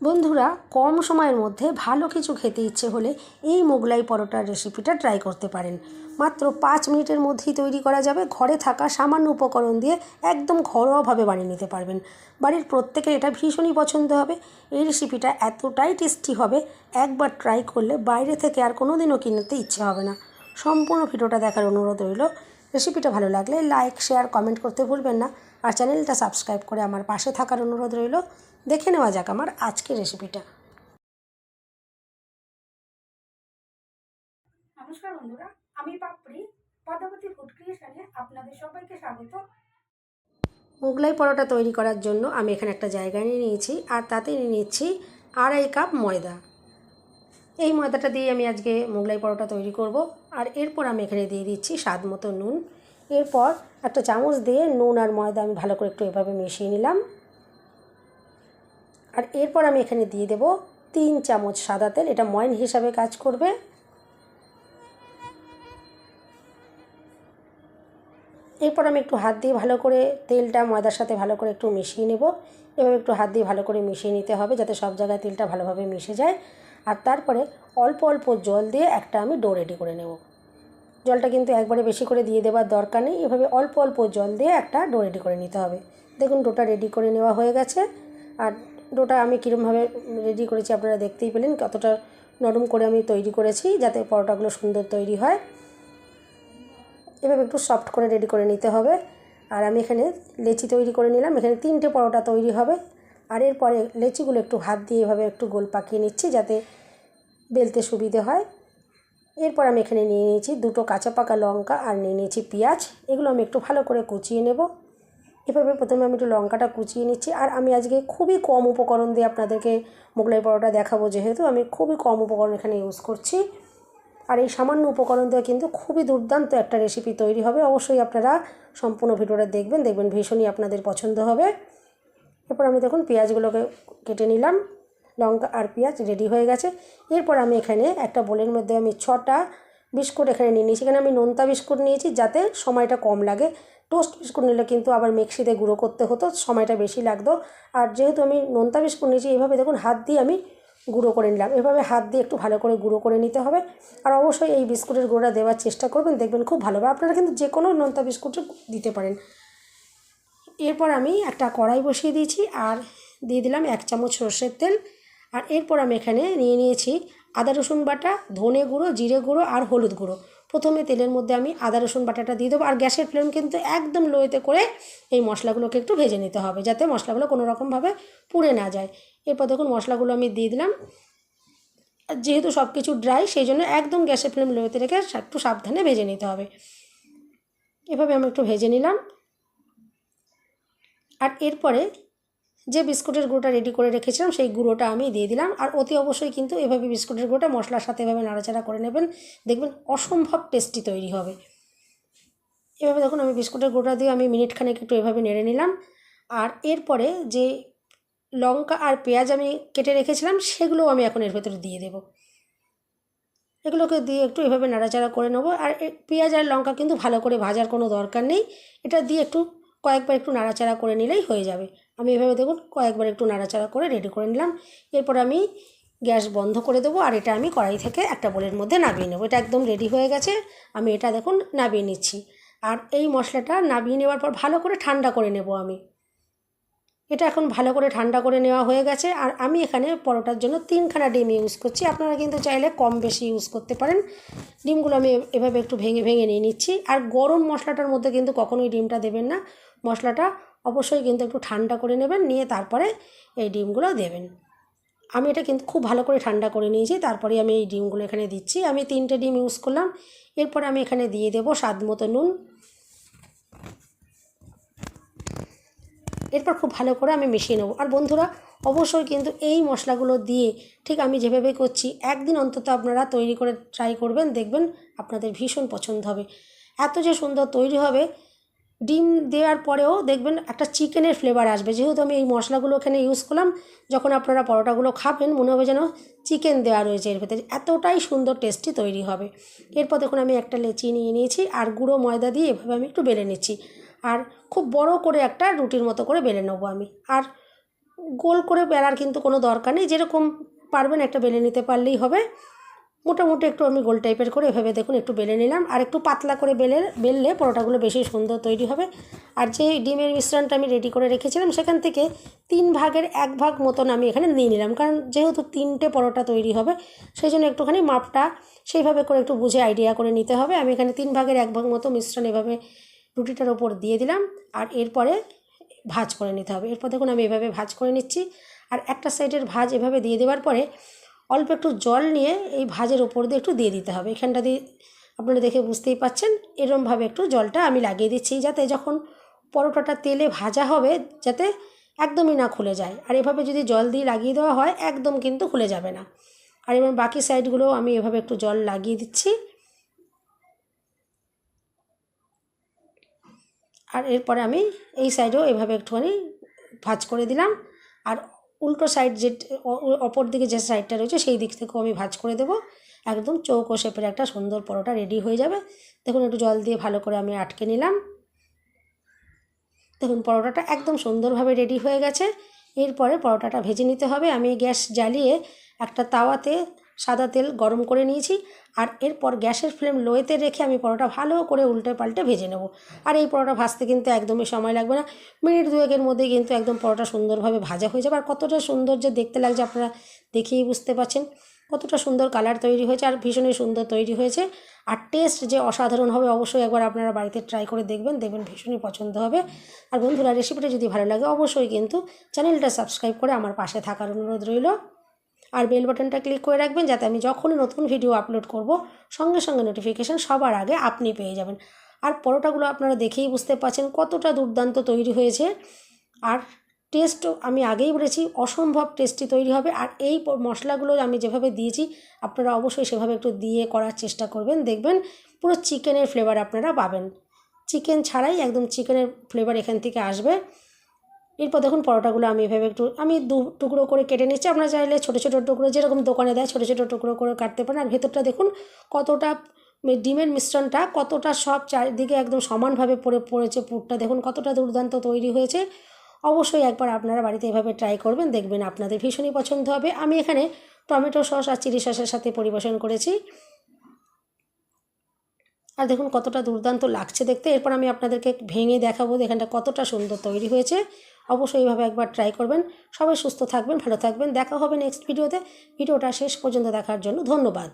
বন্ধুরা, কম সময়ের মধ্যে ভালো কিছু খেতে ইচ্ছে হলে এই মোগলাই পরোটার রেসিপিটা ট্রাই করতে পারেন। মাত্র পাঁচ মিনিটের মধ্যেই তৈরি করা যাবে। ঘরে থাকা সামান্য উপকরণ দিয়ে একদম ঘরোয়াভাবে বানিয়ে নিতে পারবেন। বাড়ির প্রত্যেকের এটা ভীষণই পছন্দ হবে। এই রেসিপিটা এতটাই টেস্টি হবে, একবার ট্রাই করলে বাইরে থেকে আর কোনো দিনও কিনতে ইচ্ছে হবে না। সম্পূর্ণ ভিডিওটা দেখার অনুরোধ রইল। রেসিপিটা ভালো লাগলে লাইক শেয়ার কমেন্ট করতে ভুলবেন না। আর চ্যানেলটা সাবস্ক্রাইব করে আমার পাশে থাকার অনুরোধ রইল। দেখে নেওয়া যাক আমার আজকের রেসিপিটা। নমস্কার বন্ধুরা আমি পাপড়ি পদ্মাবতী ফুড ক্রিয়েশনে আপনাদের সবাইকে স্বাগত। মোগলাই পরোটা তৈরি করার জন্য আমি এখানে একটা জায়গা নিয়ে নিয়েছি আর তাতে নিয়ে নিচ্ছি আড়াই কাপ ময়দা। এই ময়দাটা দিয়ে আমি আজকে মোগলাই পরোটা তৈরি করব আর এরপর আমি এখানে দিয়ে দিচ্ছি স্বাদ মতো নুন। এরপর একটা চামচ দিয়ে নুন আর ময়দা আমি ভালো করে একটু এভাবে মিশিয়ে নিলাম। আর এরপর আমি এখানে দিয়ে দেব তিন চামচ সাদা তেল। এটা ময়ন হিসাবে কাজ করবে। এরপর আমি একটু হাত দিয়ে ভালো করে তেলটা ময়দার সাথে ভালো করে একটু মিশিয়ে নেব। এভাবে একটু হাত দিয়ে ভালো করে মিশিয়ে নিতে হবে যাতে সব জায়গায় তেলটা ভালোভাবে মিশে যায়। আর তারপরে অল্প অল্প জল দিয়ে একটা আমি ডো রেডি করে নেব। জলটা কিন্তু একবারে বেশি করে দিয়ে দেওয়ার দরকার নেই। এভাবে অল্প অল্প জল দিয়ে একটা ডো রেডি করে নিতে হবে। দেখুন ডোটা রেডি করে নেওয়া হয়ে গেছে। আর ডোটা আমি কীরমভাবে রেডি করেছি আপনারা দেখতেই পেলেন, কতটা নরম করে আমি তৈরি করেছি যাতে পরোটাগুলো সুন্দর তৈরি হয়। এভাবে একটু সফট করে রেডি করে নিতে হবে। আর আমি এখানে লেচি তৈরি করে নিলাম, এখানে তিনটে পরোটা তৈরি হবে। আর এরপরে লেচিগুলো একটু হাত দিয়ে এভাবে একটু গোল পাকিয়ে নিচ্ছি যাতে বেলতে সুবিধে হয়। এরপর আমি এখানে নিয়ে নিয়েছি দুটো কাঁচা পাকা লঙ্কা আর নিয়ে নিয়েছি পেঁয়াজ। এগুলো আমি একটু ভালো করে কুচিয়ে নেব। এভাবে প্রথমে আমি একটু লঙ্কাটা কুচিয়ে নিচ্ছি। আর আমি আজকে খুবই কম উপকরণ দিয়ে আপনাদেরকে মোগলাই পরোটা দেখাবো, যেহেতু আমি খুবই কম উপকরণ এখানে ইউজ করছি। আর এই সামান্য উপকরণ দিয়ে কিন্তু খুবই দুর্দান্ত একটা রেসিপি তৈরি হবে। অবশ্যই আপনারা সম্পূর্ণ ভিডিওটা দেখবেন দেখবেন ভীষণই আপনাদের পছন্দ হবে। এরপর আমি দেখুন পেঁয়াজগুলোকে কেটে নিলাম। লঙ্কা আর পেঁয়াজ রেডি হয়ে গেছে। এরপর আমি এখানে একটা বোলের মধ্যে আমি ছটা বিস্কুট এখানে নিয়ে নিয়েছি এখানে আমি নোনতা বিস্কুট নিয়েছি যাতে সময়টা কম লাগে। টোস্ট বিস্কুট নিলে কিন্তু আবার মিক্সিতে গুঁড়ো করতে হতো, সময়টা বেশি লাগতো। আর যেহেতু আমি নোনতা বিস্কুট নিয়েছি, এইভাবে দেখুন হাত দিয়ে আমি গুঁড়ো করে নিলাম। এভাবে হাত দিয়ে একটু ভালো করে গুঁড়ো করে নিতে হবে। আর অবশ্যই এই বিস্কুটের গুঁড়োটা দেওয়ার চেষ্টা করবেন, দেখবেন খুব ভালো আপনারা কিন্তু যে কোনো নোনতা বিস্কুট দিতে পারেন। এরপর আমি একটা কড়াই বসিয়ে দিয়েছি আর দিয়ে দিলাম এক চামচ সর্ষের তেল। আর এরপর আমি এখানে নিয়ে নিয়েছি আদা, রসুন বাটা, ধনে গুঁড়ো, জিরে গুঁড়ো আর হলুদ গুঁড়ো। প্রথমে তেলের মধ্যে আমি আদা, রসুন বাটাটা দিয়ে দেবো। আর গ্যাসের ফ্লেম কিন্তু একদম লোয়েতে করে এই মশলাগুলোকে একটু ভেজে নিতে হবে, যাতে মশলাগুলো কোনো রকমভাবে পুড়ে না যায়। এরপর দেখুন মশলাগুলো আমি দিয়ে দিলাম। যেহেতু সব কিছু ড্রাই সেই জন্য একদম গ্যাসের ফ্লেম লোয়েতে রেখে একটু সাবধানে ভেজে নিতে হবে। এভাবে আমি একটু ভেজে নিলাম। আর এরপরে যে বিস্কুটের গুঁড়োটা রেডি করে রেখেছিলাম, সেই গুঁড়োটা আমি দিয়ে দিলাম। আর অতি অবশ্যই কিন্তু এভাবে বিস্কুটের গুঁড়োটা মশলার সাথে এভাবে নাড়াচাড়া করে নেবেন। দেখবেন অসম্ভব টেস্টি তৈরি হবে। এভাবে দেখুন, আমি বিস্কুটের গুঁড়োটা দিয়ে আমি মিনিট খানেক একটু এভাবে নেড়ে নিলাম। আর এরপরে যে লঙ্কা আর পেঁয়াজ আমি কেটে রেখেছিলাম, সেগুলোও আমি এখন এর ভেতরে দিয়ে দেবো। এগুলোকে দিয়ে একটু এভাবে নাড়াচাড়া করে নেব। আর পেঁয়াজ আর লঙ্কা কিন্তু ভালো করে ভাজার কোনো দরকার নেই। এটা দিয়ে একটু কয়েকবার একটু নাড়াচাড়া করে নিলেই হয়ে যাবে। আমি এভাবে দেখুন কয়েকবার একটু নাড়াচাড়া করে রেডি করে নিলাম। এরপর আমি গ্যাস বন্ধ করে দেবো আর এটা আমি কড়াই থেকে একটা বোলের মধ্যে নামিয়ে নেব। এটা একদম রেডি হয়ে গেছে। আমি এটা দেখুন নামিয়ে নিচ্ছি। আর এই মশলাটা নামিয়ে নেওয়ার পর ভালো করে ঠান্ডা করে নেব আমি। এটা এখন ভালো করে ঠান্ডা করে নেওয়া হয়ে গেছে। আর আমি এখানে পরোটার জন্য তিনখানা ডিম ইউজ করছি। আপনারা কিন্তু চাইলে কম বেশি ইউজ করতে পারেন। ডিমগুলো আমি এভাবে একটু ভেঙে ভেঙে নিয়ে নিচ্ছি। আর গরম মশলাটার মধ্যে কিন্তু কখনোই ডিমটা দেবেন না। মশলাটা অবশ্যই কিন্তু একটু ঠান্ডা করে নেবেন, নিয়ে তারপরে এই ডিমগুলো দেবেন। আমি এটা কিন্তু খুব ভালো করে ঠান্ডা করে নিয়েছি। তারপরে আমি এই ডিমগুলো এখানে দিচ্ছি। আমি তিনটে ডিম ইউজ করলাম। এরপর আমি এখানে দিয়ে দেবো স্বাদ মতো নুন। এরপর খুব ভালো করে আমি মিশিয়ে নেব। আর বন্ধুরা, অবশ্যই কিন্তু এই মশলাগুলো দিয়ে ঠিক আমি যেভাবে করছি, একদিন অন্তত আপনারা তৈরি করে ট্রাই করবেন, দেখবেন আপনাদের ভীষণ পছন্দ হবে। এত যে সুন্দর তৈরি হবে, ডিম দেওয়ার পরেও দেখবেন একটা চিকেনের ফ্লেভার আসবে। যেহেতু আমি এই মশলাগুলো এখানে ইউজ করলাম, যখন আপনারা পরোটাগুলো খাবেন, মনে হবে যেন চিকেন দেওয়া রয়েছে এর ভেতরে। এতটাই সুন্দর টেস্টি তৈরি হবে। এরপর দেখুন আমি একটা লেচি নিয়ে নিয়েছি, আর গুঁড়ো ময়দা দিয়ে এভাবে আমি একটু বেলে নিচ্ছি। আর খুব বড় করে একটা রুটির মতো করে বেলে নেব আমি। আর গোল করে বেলার কিন্তু কোনো দরকার নেই, যেরকম পারবেন একটা বেলে নিতে পারলেই হবে। মোটামুটি একটু আমি গোল টাইপের করে এভাবে দেখুন, একটু বেলে নিলাম। আর একটু পাতলা করে বেলে, বেললে পরোটাগুলো বেশি সুন্দর তৈরি হবে। আর যে ডিমের মিশ্রণটা আমি রেডি করে রেখেছিলাম, সেখান থেকে তিন ভাগের এক ভাগ মতন আমি এখানে নিয়ে নিলাম। কারণ যেহেতু তিনটে পরোটা তৈরি হবে সেই জন্য একটুখানি মাপটা সেইভাবে করে একটু বুঝে আইডিয়া করে নিতে হবে। আমি এখানে তিন ভাগের এক ভাগ মতো মিশ্রণ এভাবে রুটিটার ওপর দিয়ে দিলাম আর এরপরে ভাজ করে নিতে হবে। এরপর দেখুন আমি এভাবে ভাজ করে নিচ্ছি। আর একটা সাইডের ভাজ এভাবে দিয়ে দেওয়ার পরে অল্প একটু জল নিয়ে এই ভাজের ওপর দিয়ে একটু দিয়ে দিতে হবে। এখানটা দিয়ে আপনারা দেখে বুঝতেই পাচ্ছেন, এরমভাবে একটু জলটা আমি লাগিয়ে দিচ্ছি যাতে যখন পরোটাটা তেলে ভাজা হবে যাতে একদমই না খুলে যায়। আর এভাবে যদি জল দিয়ে লাগিয়ে দেওয়া হয় একদম কিন্তু খুলে যাবে না। আর এবার বাকি সাইডগুলো আমি এভাবে একটু জল লাগিয়ে দিচ্ছি। আর এরপরে আমি এই সাইডেও এভাবে একটুখানি ভাজ করে দিলাম। আর উল্টো সাইড যে অপর দিকে যে সাইডটা রয়েছে সেই দিক থেকেও আমি ভাজ করে দেবো। একদম চৌকো শেপের একটা সুন্দর পরোটা রেডি হয়ে যাবে। দেখুন একটু জল দিয়ে ভালো করে আমি আটকে নিলাম। দেখুন পরোটাটা একদম সুন্দরভাবে রেডি হয়ে গেছে। এরপরে পরোটাটা ভেজে নিতে হবে। আমি গ্যাস জ্বালিয়ে একটা তাওয়াতে সাদা তেল গরম করে নিয়েছি আর এরপর গ্যাসের ফ্লেম লোয়েতে রেখে আমি পরোটা ভালো করে উল্টে পাল্টে ভেজে নেব। আর এই পরোটা ভাজতে কিন্তু একদমই সময় লাগবে না। মিনিট দুয়েকের মধ্যে কিন্তু একদম পরোটা সুন্দরভাবে ভাজা হয়ে যাবে। আর কতটা সুন্দর যে দেখতে লাগছে আপনারা দেখেই বুঝতে পারছেন। কতটা সুন্দর কালার তৈরি হয়েছে আর ভীষণই সুন্দর তৈরি হয়েছে। আর টেস্ট যে অসাধারণ হবে অবশ্যই একবার আপনারা বাড়িতে ট্রাই করে দেখবেন দেখবেন ভীষণই পছন্দ হবে। আর বন্ধুরা, রেসিপিটা যদি ভালো লাগে অবশ্যই কিন্তু চ্যানেলটা সাবস্ক্রাইব করে আমার পাশে থাকার অনুরোধ রইল। আর বেল বাটনটা ক্লিক করে রাখবেন যাতে আমি যখনই নতুন ভিডিও আপলোড করব, সঙ্গে সঙ্গে নোটিফিকেশান সবার আগে আপনি পেয়ে যাবেন। আর পরোটাগুলো আপনারা দেখেই বুঝতে পারছেন কতটা দুর্দান্ত তৈরি হয়েছে। আর টেস্টও আমি আগেই বলেছি, অসম্ভব টেস্টি তৈরি হবে। আর এই মশলাগুলো আমি যেভাবে দিয়েছি, আপনারা অবশ্যই সেভাবে একটু দিয়ে করার চেষ্টা করবেন। দেখবেন পুরো চিকেনের ফ্লেভার আপনারা পাবেন। চিকেন ছাড়াই একদম চিকেনের ফ্লেভার এখান থেকে আসবে। এরপর দেখুন পরোটাগুলো আমি এভাবে একটু, আমি দু টুকরো করে কেটে নিচ্ছি। আপনারা চাইলে ছোটো ছোটো টুকরো, যেরকম দোকানে দেয় ছোটো ছোটো টুকরো করে কাটতে পারেন। আর ভেতরটা দেখুন কতটা ডিমের মিশ্রণটা কতটা সব চারিদিকে একদম সমানভাবে পড়ে পড়েছে পুরটা। দেখুন কতটা দুর্দান্ত তৈরি হয়েছে। অবশ্যই একবার আপনারা বাড়িতে এভাবে ট্রাই করবেন, দেখবেন আপনাদের ভীষণই পছন্দ হবে। আমি এখানে টমেটো সস আর চিলি সসের সাথে পরিবেশন করেছি। আর দেখুন কতটা দুর্দান্ত লাগছে দেখতে। এরপর আমি আপনাদেরকে ভেঙে দেখাবো এখানটা কতটা সুন্দর তৈরি হয়েছে। অবশ্যই এইভাবে একবার ট্রাই করবেন। সবাই সুস্থ থাকবেন, ভালো থাকবেন। দেখা হবে নেক্সট ভিডিওতে ভিডিওটা শেষ পর্যন্ত দেখার জন্য ধন্যবাদ।